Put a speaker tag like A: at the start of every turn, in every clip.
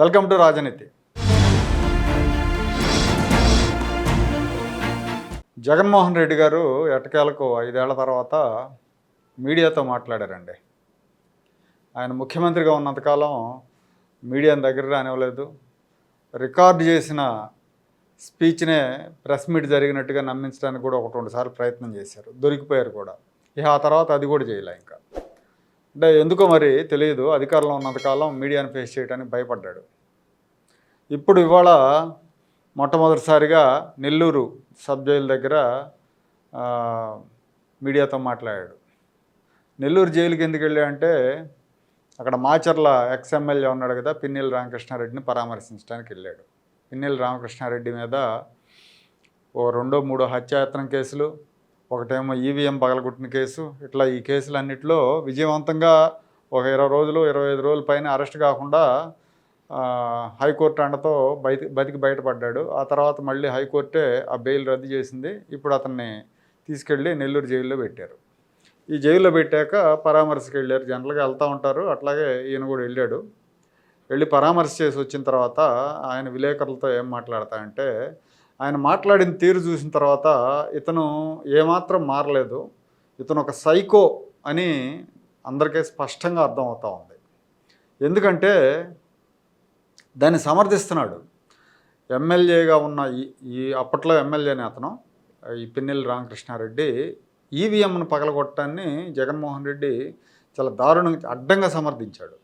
A: Welcome to రాజనీతి. జగన్మోహన్ రెడ్డి గారు ఎటకేలకు ఐదేళ్ళ తర్వాత మీడియాతో మాట్లాడారండి. ఆయన ముఖ్యమంత్రిగా ఉన్నంతకాలం మీడియాని దగ్గర రానివ్వలేదు. రికార్డు చేసిన స్పీచ్నే ప్రెస్ మీట్ జరిగినట్టుగా నమ్మించడానికి కూడా ఒక రెండు సార్లు ప్రయత్నం చేశారు. దొరికిపోయారు కూడా. ఇక ఆ తర్వాత అది కూడా చేయలే ఇంకా. అంటే ఎందుకో మరి తెలియదు. అధికారంలో ఉన్నంతకాలం మీడియాను ఫేస్ చేయడానికి భయపడ్డాడు. ఇప్పుడు ఇవాళ మొట్టమొదటిసారిగా నెల్లూరు సబ్ జైలు దగ్గర మీడియాతో మాట్లాడాడు. నెల్లూరు జైలుకి ఎందుకు వెళ్ళాడంటే అక్కడ మాచర్ల ఎక్స్ ఎమ్మెల్యే ఉన్నాడు కదా పిన్నెల రామకృష్ణారెడ్డిని పరామర్శించడానికి వెళ్ళాడు. పిన్నెల రామకృష్ణారెడ్డి మీద ఓ రెండో మూడో హత్యాయత్నం కేసులు ఒకటేమో ఈవీఎం పగలగొట్టిన కేసు. ఇట్లా ఈ కేసులన్నింటిలో విజయవంతంగా ఒక ఇరవై రోజులు ఇరవై ఐదు రోజుల పైన అరెస్ట్ కాకుండా హైకోర్టు అండతో బయట బతికి బయటపడ్డాడు. ఆ తర్వాత మళ్ళీ హైకోర్టే ఆ బెయిల్ రద్దు చేసింది. ఇప్పుడు అతన్ని తీసుకెళ్ళి నెల్లూరు జైల్లో పెట్టారు. ఈ జైల్లో పెట్టాక పరామర్శకి వెళ్ళారు. జనరల్గా వెళ్తూ ఉంటారు. అట్లాగే ఈయన కూడా వెళ్ళాడు. వెళ్ళి పరామర్శ చేసి వచ్చిన తర్వాత ఆయన విలేకరులతో ఏం మాట్లాడతా అంటే ఆయన మాట్లాడిన తీరు చూసిన తర్వాత ఇతను ఏమాత్రం మారలేదు. ఇతను ఒక సైకో అని అందరికీ స్పష్టంగా అర్థమవుతా ఉంది. ఎందుకంటే దాన్ని సమర్థిస్తున్నాడు. ఎమ్మెల్యేగా ఉన్న ఈ ఈ అప్పట్లో ఎమ్మెల్యేనే అతను ఈ పిన్నెల్లి రామకృష్ణారెడ్డి. ఈవీఎంను పగలగొట్టాన్ని జగన్మోహన్ రెడ్డి చాలా దారుణంగా అడ్డంగా సమర్థించాడు.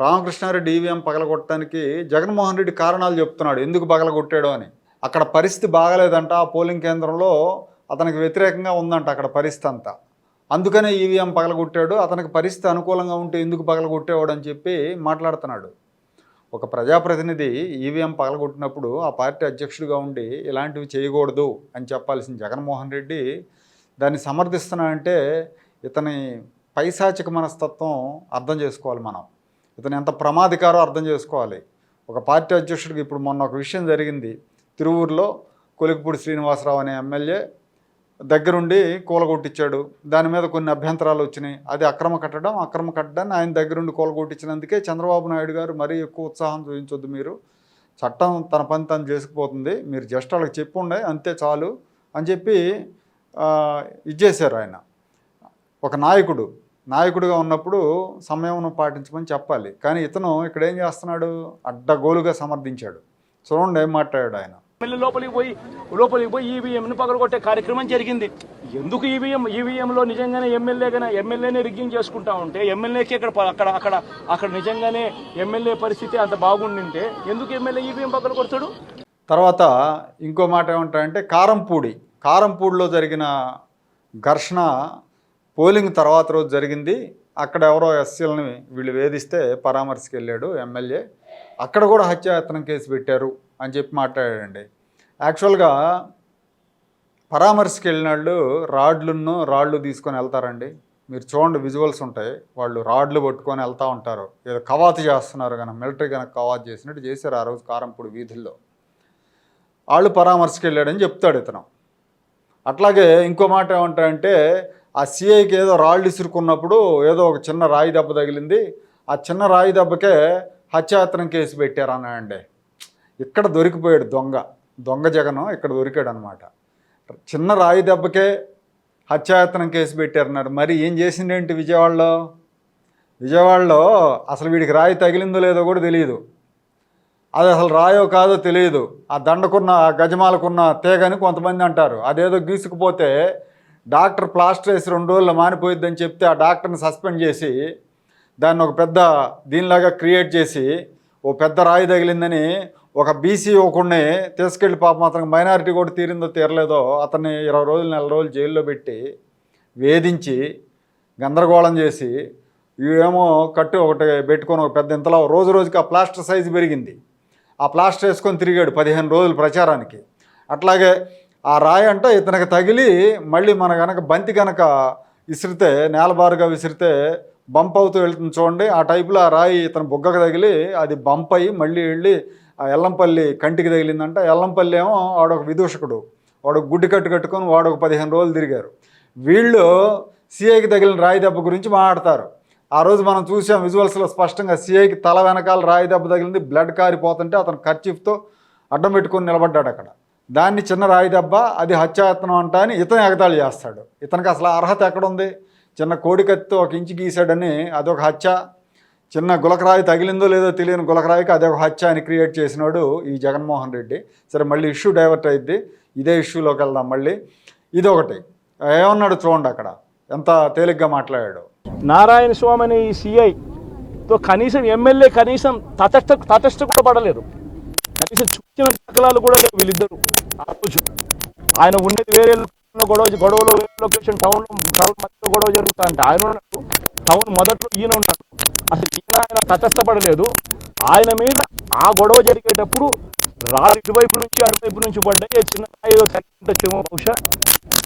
A: రామకృష్ణారెడ్డి ఈవీఎం పగలగొట్టడానికి జగన్మోహన్ రెడ్డి కారణాలు చెప్తున్నాడు. ఎందుకు పగలగొట్టాడో అని. అక్కడ పరిస్థితి బాగలేదంట. ఆ పోలింగ్ కేంద్రంలో అతనికి వ్యతిరేకంగా ఉందంట అక్కడ పరిస్థితి అంతా. అందుకనే ఈవీఎం పగలగొట్టాడు. అతనికి పరిస్థితి అనుకూలంగా ఉంటే ఎందుకు పగలగొట్టేవాడు అని చెప్పి మాట్లాడుతున్నాడు. ఒక ప్రజాప్రతినిధి ఈవీఎం పగలగొట్టినప్పుడు ఆ పార్టీ అధ్యక్షుడిగా ఉండి ఇలాంటివి చేయకూడదు అని చెప్పాల్సిన జగన్మోహన్ రెడ్డి. దాన్ని సమర్థిస్తున్నా అంటే ఇతని పైశాచిక మనస్తత్వం అర్థం చేసుకోవాలి మనం. ఇతను ఎంత ప్రమాదకారో అర్థం చేసుకోవాలి. ఒక పార్టీ అధ్యక్షుడికి ఇప్పుడు మొన్న ఒక విషయం జరిగింది. తిరువూరులో కొలికపూడి శ్రీనివాసరావు అనే ఎమ్మెల్యే దగ్గరుండి కూలగొట్టించాడు దాని మీద కొన్ని అభ్యంతరాలు వచ్చినాయి. అది అక్రమ కట్టడం అక్రమ కట్టడాన్ని ఆయన దగ్గరుండి కూలగొట్టించినందుకే చంద్రబాబు నాయుడు గారు మరీ ఎక్కువ ఉత్సాహం చూపించొద్దు మీరు. చట్టం తన పని తను చేసుకుపోతుంది. మీరు జస్ట్ వాళ్ళకి చెప్పుండే అంతే చాలు అని చెప్పి ఇచ్చేశారు ఆయన. ఒక నాయకుడు నాయకుడిగా ఉన్నప్పుడు సమయం పాటించమని చెప్పాలి. కానీ ఇతను ఇక్కడ ఏం చేస్తున్నాడు? అడ్డగోలుగా సమర్థించాడు. చూడండి ఏం మాట్లాడాడు ఆయన.
B: ఎమ్మెల్యే లోపలికి పోయి లోపలికి పోయి ఈవీఎంను పగలగొట్టే కార్యక్రమం జరిగింది. ఎందుకు ఈవీఎం ఈవీఎంలో నిజంగానే ఎమ్మెల్యే కానీ ఎమ్మెల్యేనే రిగ్గింగ్ చేసుకుంటా ఉంటే ఎమ్మెల్యేకి అక్కడ అక్కడ అక్కడ అక్కడ నిజంగానే ఎమ్మెల్యే పరిస్థితి అంత బాగుండింటే ఎందుకు ఎమ్మెల్యే ఈవీఎం పగలగొడతాడు?
A: తర్వాత ఇంకో మాట ఏమంటారంటే కారంపూడి కారంపూడిలో జరిగిన ఘర్షణ పోలింగ్ తర్వాత రోజు జరిగింది. అక్కడ ఎవరో ఎస్సీలని వీళ్ళు వేధిస్తే పరామర్శకు వెళ్ళాడు ఎమ్మెల్యే అక్కడ కూడా హత్యాయత్నం కేసు పెట్టారు. అని చెప్పి మాట్లాడాడండి. యాక్చువల్గా పరామర్శకి వెళ్ళిన వాళ్ళు రాడ్లును రాళ్ళు తీసుకొని వెళ్తారండి. మీరు చూడండి విజువల్స్ ఉంటాయి. వాళ్ళు రాడ్లు పట్టుకొని వెళ్తూ ఉంటారు. ఏదో కవాతు చేస్తున్నారు కనుక మిలిటరీ కనుక కవాతు చేసినట్టు చేశారు ఆ రోజు కారంపూడి వీధుల్లో. వాళ్ళు పరామర్శకి వెళ్ళాడని చెప్తాడు ఇతను. అట్లాగే ఇంకో మాట ఏమంటాడంటే ఆ సిఐకి ఏదో రాళ్ళు ఇసురుకున్నప్పుడు ఏదో ఒక చిన్న రాయి దెబ్బ తగిలింది. ఆ చిన్న రాయి దెబ్బకే హత్యాయత్నం కేసు పెట్టారు అన్నాడండి ఇక్కడ దొరికిపోయాడు దొంగ. దొంగ జగను ఇక్కడ దొరికాడు అనమాట చిన్న రాయి దెబ్బకే హత్యాయత్నం కేసు పెట్టారన్నారు మరి ఏం చేసిండేంటి విజయవాడలో? విజయవాడలో అసలు వీడికి రాయి తగిలిందో లేదో కూడా తెలియదు అది అసలు రాయో కాదో తెలియదు ఆ దండకున్న ఆ గజమాలకున్న తీగని కొంతమంది అంటారు. అదేదో గీసుకుపోతే డాక్టర్ ప్లాస్టర్ వేసి రెండు రోజులు మానిపోయిద్దని చెప్తే ఆ డాక్టర్ని సస్పెండ్ చేసి దాన్ని ఒక పెద్ద దీనిలాగా క్రియేట్ చేసి ఓ పెద్ద రాయి తగిలిందని ఒక బీసీ ఒకడిని తీసుకెళ్ళి పాపం అతనికి మైనారిటీ కూడా తీరిందో తీరలేదో అతన్ని ఇరవై రోజులు నెల రోజులు జైల్లో పెట్టి వేధించి గందరగోళం చేసి ఇవేమో కట్టు ఒకటి పెట్టుకొని ఒక పెద్ద ఇంతలో రోజు రోజుకి ఆ ప్లాస్టర్ సైజు పెరిగింది. ఆ ప్లాస్టర్ వేసుకొని తిరిగాడు పదిహేను రోజులు ప్రచారానికి. అట్లాగే ఆ రాయి అంట ఇతనికి తగిలి మళ్ళీ మన కనుక బంతి కనుక విసిరితే నేలబారుగా విసిరితే బంప్ అవుతూ వెళ్తుంది చూడండి. ఆ టైపులో ఆ రాయి ఇతను బుగ్గకు తగిలి అది బంప్ అయ్యి మళ్ళీ వెళ్ళి ఆ ఎల్లంపల్లి కంటికి తగిలిందంట. ఎల్లంపల్లి ఏమో వాడొక విదూషకుడు. వాడు గుడ్డి కట్టు కట్టుకొని వాడు ఒక పదిహేను రోజులు తిరిగారు. వీళ్ళు సిఐకి తగిలిన రాయి దెబ్బ గురించి మాట్లాడతారు. ఆ రోజు మనం చూసాం విజువల్స్లో స్పష్టంగా సిఐకి తల వెనకాల రాయి దెబ్బ తగిలింది. బ్లడ్ కారిపోతుంటే అతను ఖర్చీఫ్తో అడ్డం పెట్టుకొని నిలబడ్డాడు అక్కడ. దాన్ని చిన్న రాయి దెబ్బ అది హత్యాయత్నం అంట అని ఇతను ఎగతాళి చేస్తాడు. ఇతనికి అసలు అర్హత ఎక్కడుంది చిన్న కోడికత్తితో ఒక ఇంచు గీసాడని అదొక హత్య. చిన్న గులకరాయి తగిలిందో లేదో తెలియని గులకరాయికి అదొక హత్య అని క్రియేట్ చేసినాడు ఈ జగన్మోహన్ రెడ్డి. సరే మళ్ళీ ఇష్యూ డైవర్ట్ అయింది ఇదే ఇష్యూలోకి వెళ్దాం మళ్ళీ. ఇది ఒకటి ఏమన్నాడు చూడండి అక్కడ. ఎంత తేలిగ్గా మాట్లాడాడు.
B: నారాయణ స్వామి అనే ఈ సిఐతో కనీసం ఎమ్మెల్యే కనీసం తటస్థ తటస్థ కూడా పడలేదు కనీసం చూసిన దాఖలాలు కూడా లేవు వీళ్ళిద్దరు. ఆ రోజు ఆయన ఉండేది వేరే గొడవ గొడవలో వేరే లొకేషన్ టౌన్లో టౌన్ మధ్యలో గొడవ జరుగుతా అంటే ఆయన టౌన్ మొదట్లో ఈయన ఉన్నాడు. అసలు ఈయన ఆయన తటస్థపడలేదు. ఆయన మీద ఆ గొడవ జరిగేటప్పుడు రాళ్ళు ఇటువైపు నుంచి అటువైపు నుంచి పడ్డాయి. చిన్న రాయి తగ్గింటచ్చేమో బహుశా.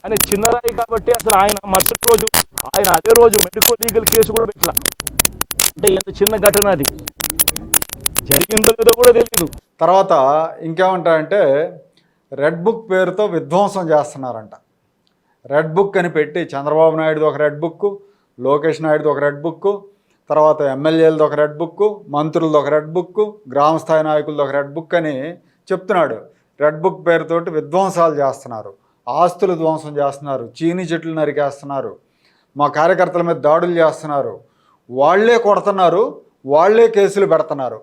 B: అని చిన్న రాయి కాబట్టి అసలు ఆయన మరుసటి రోజు ఆయన అదే రోజు మెడికో లీగల్ కేసు కూడా పెట్టలా. అంటే ఎంత చిన్న ఘటన అది. జరిగిందో లేదో కూడా తెలియదు
A: తర్వాత ఇంకేమంటారంటే రెడ్ బుక్ పేరుతో విధ్వంసం చేస్తున్నారంట. రెడ్ బుక్ అని పెట్టి చంద్రబాబు నాయుడుది ఒక రెడ్ బుక్ లోకేష్ నాయుడుది ఒక రెడ్ బుక్ తర్వాత ఎమ్మెల్యేలది ఒక రెడ్ బుక్ మంత్రులది ఒక రెడ్ బుక్ గ్రామ స్థాయి నాయకులది ఒక రెడ్ బుక్ అని చెప్తున్నాడు. రెడ్ బుక్ పేరుతోటి విధ్వంసాలు చేస్తున్నారు. ఆస్తులు ధ్వంసం చేస్తున్నారు. చీని చెట్లు నరికేస్తున్నారు. మా కార్యకర్తల మీద దాడులు చేస్తున్నారు. వాళ్ళే కొడుతున్నారు. వాళ్ళే కేసులు పెడుతున్నారు.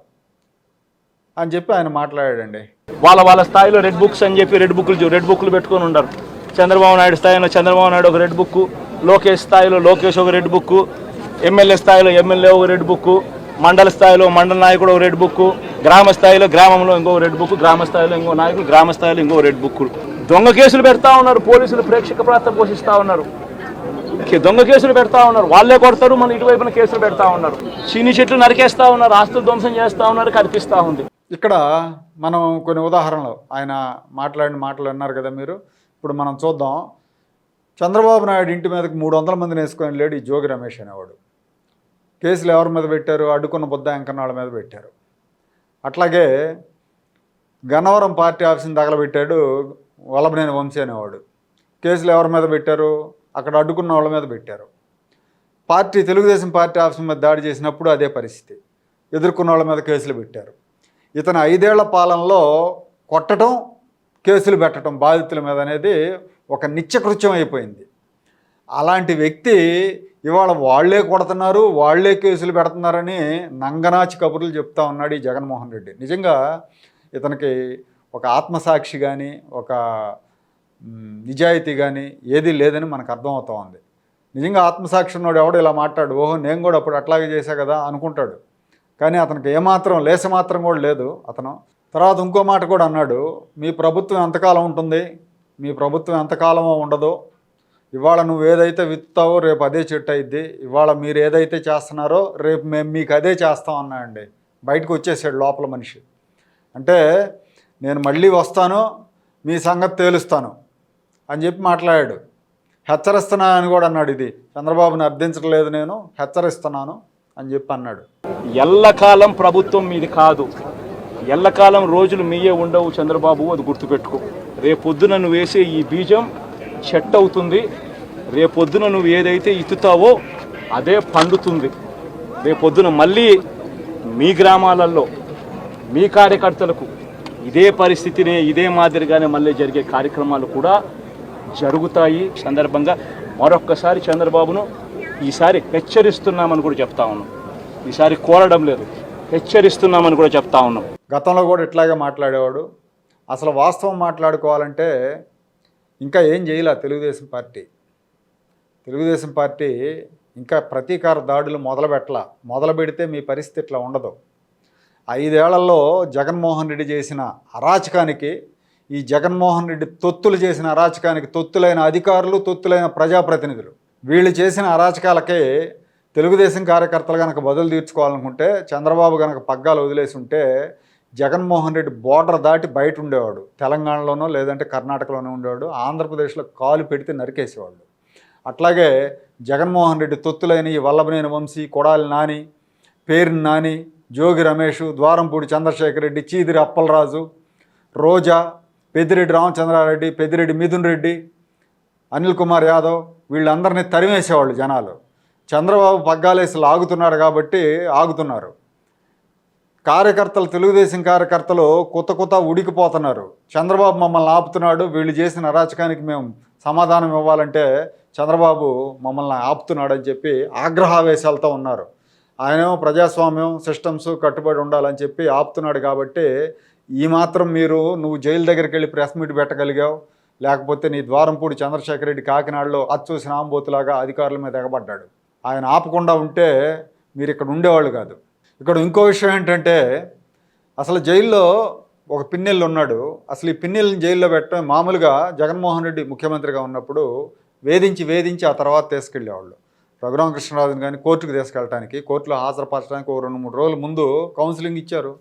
A: అని చెప్పి ఆయన మాట్లాడాడండి.
B: వాళ్ళ వాళ్ళ స్థాయిలో రెడ్ బుక్స్ అని చెప్పి రెడ్ బుక్లు రెడ్ బుక్లు పెట్టుకొని ఉండరు. చంద్రబాబు నాయుడు స్థాయిలో చంద్రబాబు నాయుడు ఒక రెడ్ బుక్ లోకేష్ స్థాయిలో లోకేష్ ఒక రెడ్ బుక్ ఎమ్మెల్యే స్థాయిలో ఎమ్మెల్యే ఒక రెడ్ బుక్ మండల స్థాయిలో మండల నాయకుడు ఒక రెడ్ బుక్ గ్రామ స్థాయిలో గ్రామంలో ఇంకో రెడ్ బుక్ గ్రామ స్థాయిలో ఇంకో నాయకుడు గ్రామ స్థాయిలో ఇంకో రెడ్ బుక్ దొంగ కేసులు పెడతా ఉన్నారు పోలీసులు ప్రేక్షక ప్రాంతం పోషిస్తా ఉన్నారు. దొంగ కేసులు పెడతా ఉన్నారు. వాళ్ళే కొడతారు మన ఇటువైపున కేసులు పెడతా ఉన్నారు. చీని చెట్లు నరికేస్తా ఉన్నారు ఆస్తులు ధ్వంసం చేస్తా ఉన్నారు కనిపిస్తా ఉంది.
A: ఇక్కడ మనం కొన్ని ఉదాహరణలు ఆయన మాట్లాడిన మాటలు అన్నారు కదా మీరు. ఇప్పుడు మనం చూద్దాం. చంద్రబాబు నాయుడు ఇంటి మీదకి మూడు వందల మందిని వేసుకొని లేడు ఈ జోగి రమేష్ అనేవాడు. కేసులు ఎవరి మీద పెట్టారు? అడ్డుకున్న బుద్ధ వెంకన్నాళ్ళ మీద పెట్టారు. అట్లాగే గన్నవరం పార్టీ ఆఫీస్ని తగలబెట్టాడు వల్లభనేని వంశీ అనేవాడు. కేసులు ఎవరి మీద పెట్టారు? అక్కడ అడ్డుకున్న వాళ్ళ మీద పెట్టారు. పార్టీ తెలుగుదేశం పార్టీ ఆఫీస్ మీద దాడి చేసినప్పుడు అదే పరిస్థితి. ఎదుర్కొన్న వాళ్ళ మీద కేసులు పెట్టారు. ఇతను ఐదేళ్ళ పాలనలో కొట్టడం కేసులు పెట్టడం బాధితుల మీద అనేది ఒక నిత్యకృత్యం అయిపోయింది. అలాంటి వ్యక్తి ఇవాళ వాళ్ళే కొడుతున్నారు వాళ్ళే కేసులు పెడుతున్నారని నంగనాచి కబుర్లు చెప్తా ఉన్నాడు ఈ జగన్మోహన్ రెడ్డి. నిజంగా ఇతనికి ఒక ఆత్మసాక్షి కానీ ఒక నిజాయితీ కానీ ఏదీ లేదని మనకు అర్థమవుతా ఉంది. నిజంగా ఆత్మసాక్షి ఉన్నాడు ఎవడు ఇలా మాట్లాడు ఓహో నేను కూడా అప్పుడు అట్లాగే చేశా కదా అనుకుంటాడు. కానీ అతనికి ఏమాత్రం లేసమాత్రం కూడా లేదు అతను. తర్వాత ఇంకో మాట కూడా అన్నాడు మీ ప్రభుత్వం ఎంతకాలం ఉంటుంది? మీ ప్రభుత్వం ఎంతకాలమో ఉండదో. ఇవాళ నువ్వు ఏదైతే విత్తావో రేపు అదే చెట్టు అయింది ఇవాళ మీరు ఏదైతే చేస్తున్నారో రేపు మేము మీకు అదే చేస్తాం అన్నాయండి బయటకు వచ్చేసాడు లోపల మనిషి. అంటే నేను మళ్ళీ వస్తాను మీ సంగతి తేలుస్తాను అని చెప్పి మాట్లాడాడు. హెచ్చరిస్తున్నా అని కూడా అన్నాడు ఇది. చంద్రబాబుని అర్థించట్లేదు నేను హెచ్చరిస్తున్నాను అని చెప్పి అన్నాడు.
B: ఎల్లకాలం ప్రభుత్వం మీది కాదు. ఎల్లకాలం రోజులు మీయే ఉండవు చంద్రబాబు అది గుర్తుపెట్టుకో. రేపొద్దున నువ్వు వేసే ఈ బీజం చెట్టు అవుతుంది. రేపొద్దున నువ్వు ఏదైతే ఇత్తుతావో అదే పండుతుంది. రేపొద్దున మళ్ళీ మీ గ్రామాలలో మీ కార్యకర్తలకు ఇదే పరిస్థితినే ఇదే మాదిరిగానే మళ్ళీ జరిగే కార్యక్రమాలు కూడా జరుగుతాయి సందర్భంగా. మరొక్కసారి చంద్రబాబును ఈసారి హెచ్చరిస్తున్నామని కూడా చెప్తా ఉన్నాం. ఈసారి కోరడం లేదు. హెచ్చరిస్తున్నామని కూడా చెప్తా ఉన్నాం.
A: గతంలో కూడా ఇట్లాగే మాట్లాడేవాడు. అసలు వాస్తవం మాట్లాడుకోవాలంటే ఇంకా ఏం చేయలే తెలుగుదేశం పార్టీ? తెలుగుదేశం పార్టీ ఇంకా ప్రతీకార దాడులు మొదలుపెట్టలా. మొదలు పెడితే మీ పరిస్థితి ఇట్లా ఉండదు. ఐదేళ్ళలో జగన్మోహన్ రెడ్డి చేసిన అరాచకానికి ఈ జగన్మోహన్ రెడ్డి తొత్తులు చేసిన అరాచకానికి తొత్తులైన అధికారులు తొత్తులైన ప్రజాప్రతినిధులు వీళ్ళు చేసిన అరాచకాలకే తెలుగుదేశం కార్యకర్తలు కనుక బదులు తీర్చుకోవాలనుకుంటే చంద్రబాబు కనుక పగ్గాలు వదిలేసి ఉంటే జగన్మోహన్ రెడ్డి బోర్డర్ దాటి బయట ఉండేవాడు. తెలంగాణలోనో లేదంటే కర్ణాటకలోనో ఉండేవాడు. ఆంధ్రప్రదేశ్లో కాలు పెడితే నరికేసేవాళ్ళు. అట్లాగే జగన్మోహన్ రెడ్డి తొత్తులైన ఈ వల్లభనేని వంశీ కొడాలి నాని పేరు నాని జోగి రమేష్ ద్వారంపూడి చంద్రశేఖర్ రెడ్డి చీదిరి అప్పలరాజు రోజా పెద్దిరెడ్డి రామచంద్రారెడ్డి పెద్దిరెడ్డి మిథున్ రెడ్డి అనిల్ కుమార్ యాదవ్ వీళ్ళందరినీ తరిమేసేవాళ్ళు జనాలు. చంద్రబాబు పగ్గాలేసి లాగుతున్నాడు కాబట్టి ఆగుతున్నారు. కార్యకర్తలు తెలుగుదేశం కార్యకర్తలు కొత్త కొత్త ఉడికిపోతున్నారు. చంద్రబాబు మమ్మల్ని ఆపుతున్నాడు వీళ్ళు చేసిన అరాచకానికి మేము సమాధానం ఇవ్వాలంటే చంద్రబాబు మమ్మల్ని ఆపుతున్నాడు అని చెప్పి ఆగ్రహావేశాలతో ఉన్నారు. ఆయనేమో ప్రజాస్వామ్యం సిస్టమ్స్ కట్టుబడి ఉండాలని చెప్పి ఆపుతున్నాడు కాబట్టి ఈ మాత్రం మీరు నువ్వు జైలు దగ్గరికి వెళ్ళి ప్రెస్ మీట్ పెట్టగలిగావు. లేకపోతే నీ ద్వారంపూడి చంద్రశేఖర్ రెడ్డి కాకినాడలో అచ్చూసిన ఆంబోతులాగా అధికారుల మీద ఎగబడ్డాడు. ఆయన ఆపకుండా ఉంటే మీరు ఇక్కడ ఉండేవాళ్ళు కాదు. ఇక్కడ ఇంకో విషయం ఏంటంటే అసలు జైల్లో ఒక పిన్నెల్లు ఉన్నాడు. అసలు ఈ పిన్నెల్ని జైల్లో పెట్టడం మామూలుగా జగన్మోహన్ రెడ్డి ముఖ్యమంత్రిగా ఉన్నప్పుడు వేధించి వేధించి ఆ తర్వాత తీసుకెళ్ళేవాళ్ళు. రఘురామకృష్ణరాజుని కానీ కోర్టుకు తీసుకెళ్ళడానికి కోర్టులో హాజరుపరచడానికి ఒక రెండు మూడు రోజుల ముందు కౌన్సిలింగ్ ఇచ్చారు.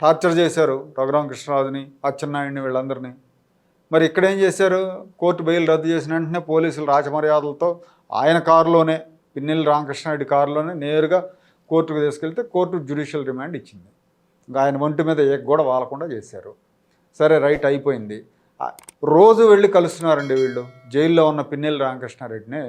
A: టార్చర్ చేశారు రఘురామకృష్ణరాజుని అచ్చెన్నాయుడిని వీళ్ళందరినీ. మరి ఇక్కడ ఏం చేశారు? కోర్టు బెయిల్ రద్దు చేసిన వెంటనే పోలీసులు రాజమర్యాదలతో ఆయన కారులోనే పిన్నెల్లి రామకృష్ణారెడ్డి కారులోనే నేరుగా కోర్టుకు తీసుకెళ్తే కోర్టు జ్యుడిషియల్ రిమాండ్ ఇచ్చింది. ఇంకా ఆయన ఒంటి మీద ఏ కూడా వాలకుండా చేశారు. సరే రైట్ అయిపోయింది. రోజు వెళ్ళి కలుస్తున్నారండి వీళ్ళు. జైల్లో ఉన్న పిన్నెల్లి రామకృష్ణారెడ్డిని.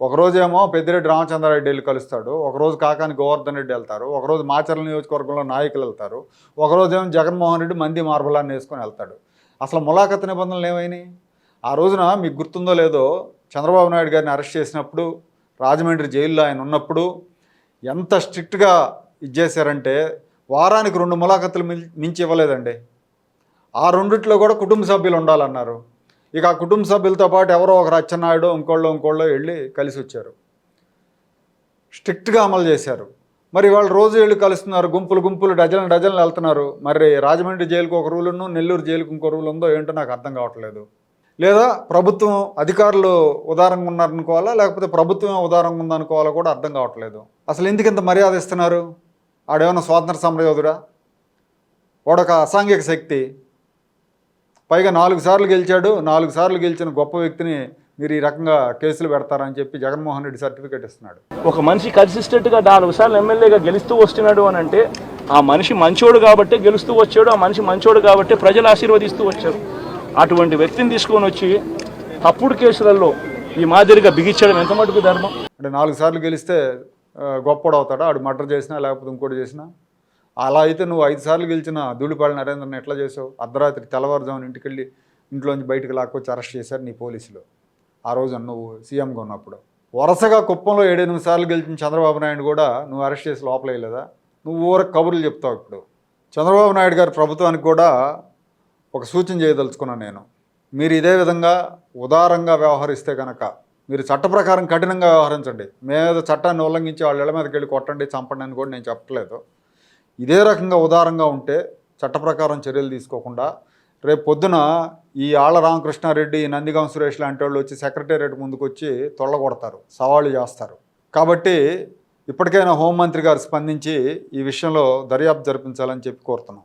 A: ఒకరోజేమో పెద్దిరెడ్డి రామచంద్రారెడ్డి వెళ్ళి కలుస్తాడు. ఒకరోజు కాకాని గోవర్ధన్ రెడ్డి వెళ్తారు. ఒకరోజు మాచర్ల నియోజకవర్గంలో నాయకులు వెళ్తారు. ఒకరోజేమో జగన్మోహన్ రెడ్డి మంది మార్బలాన్ని వేసుకొని వెళ్తాడు. అసలు ములాఖత్ నిబంధనలు ఏమైనాయి? ఆ రోజున మీకు గుర్తుందో లేదో చంద్రబాబు నాయుడు గారిని అరెస్ట్ చేసినప్పుడు రాజమండ్రి జైల్లో ఆయన ఉన్నప్పుడు ఎంత స్ట్రిక్ట్గా ఇచ్చేసారంటే వారానికి రెండు ములాఖతులు మించి ఇవ్వలేదండి. ఆ రెండిట్లో కూడా కుటుంబ సభ్యులు ఉండాలన్నారు. ఇక ఆ కుటుంబ సభ్యులతో పాటు ఎవరో ఒకరు అచ్చెన్నాయుడు ఇంకోళ్ళు ఇంకోళ్ళు వెళ్ళి కలిసి వచ్చారు. స్ట్రిక్ట్గా అమలు చేశారు. మరి వాళ్ళు రోజు వెళ్ళి కలుస్తున్నారు గుంపులు గుంపులు డజన్ డజన్లు వెళ్తున్నారు. మరి రాజమండ్రి జైలుకు ఒక రూలును నెల్లూరు జైలుకు ఇంకో రూల్ ఉందో ఏంటో నాకు అర్థం కావట్లేదు. లేదా ప్రభుత్వం అధికారులు ఉదారంగా ఉన్నారనుకోవాలా? లేకపోతే ప్రభుత్వం ఉదారంగా ఉందనుకోవాలా కూడా అర్థం కావట్లేదు. అసలు ఎందుకు ఇంత మర్యాద ఇస్తున్నారు? ఆడేమన్నా స్వాతంత్ర సమరయోధుడా? వాడొక అసాంఘిక శక్తి. పైగా నాలుగు సార్లు గెలిచాడు. నాలుగు సార్లు గెలిచిన గొప్ప వ్యక్తిని మీరు ఈ రకంగా కేసులు పెడతారని చెప్పి జగన్మోహన్ రెడ్డి సర్టిఫికేట్ ఇస్తున్నాడు.
B: ఒక మనిషి కన్సిస్టెంట్గా నాలుగు సార్లు ఎమ్మెల్యేగా గెలుస్తూ వస్తున్నాడు అని అంటే ఆ మనిషి మంచోడు కాబట్టి గెలుస్తూ వచ్చాడు. ఆ మనిషి మంచోడు కాబట్టి ప్రజలు ఆశీర్వదిస్తూ వచ్చారు. అటువంటి వ్యక్తిని తీసుకొని వచ్చి తప్పుడు కేసులలో ఈ మాదిరిగా బిగించడం ఎంత మటుకు ధర్మం?
A: అంటే నాలుగు సార్లు గెలిస్తే ఆ, అవుతాడా? ఆడు మర్డర్ చేసినా లేకపోతే ఇంకోటి చేసినా? అలా అయితే నువ్వు ఐదు సార్లు గెలిచిన ధూళిపాళ నరేంద్రని ఎట్లా చేసావు? అర్ధరాత్రి తెల్లవారుజామున ఇంటికి వెళ్ళి ఇంట్లోంచి బయటకు లాక్కొచ్చి అరెస్ట్ చేశారు నీ పోలీసులు. ఆ రోజు నువ్వు సీఎంగా ఉన్నప్పుడు. వరుసగా కుప్పంలో ఏడెనిమిది సార్లు గెలిచిన చంద్రబాబు నాయుడు కూడా నువ్వు అరెస్ట్ చేసి లోపలేయలేదా నువ్వు ఊర కబుర్లు చెప్తావు ఇప్పుడు. చంద్రబాబు నాయుడు గారి ప్రభుత్వానికి కూడా ఒక సూచన చేయదలుచుకున్నాను నేను. మీరు ఇదే విధంగా ఉదారంగా వ్యవహరిస్తే కనుక మీరు చట్ట ప్రకారం కఠినంగా వ్యవహరించండి. మీద చట్టాన్ని ఉల్లంఘించి వాళ్ళ ఇళ్ళ మీదకి వెళ్ళి కొట్టండి చంపండి అని కూడా నేను చెప్పట్లేదు ఇదే రకంగా ఉదారంగా ఉంటే చట్ట ప్రకారం చర్యలు తీసుకోకుండా రేపు పొద్దున ఈ ఆళ్ళ రామకృష్ణారెడ్డి ఈ నందిగాం సురేష్ లాంటి వాళ్ళు వచ్చి సెక్రటేరియట్ ముందుకు వచ్చి కొడతారు సవాళ్ళు చేస్తారు. కాబట్టి ఇప్పటికైనా హోంమంత్రి గారు స్పందించి ఈ విషయంలో దర్యాప్తు జరిపించాలని చెప్పి కోరుతున్నాం.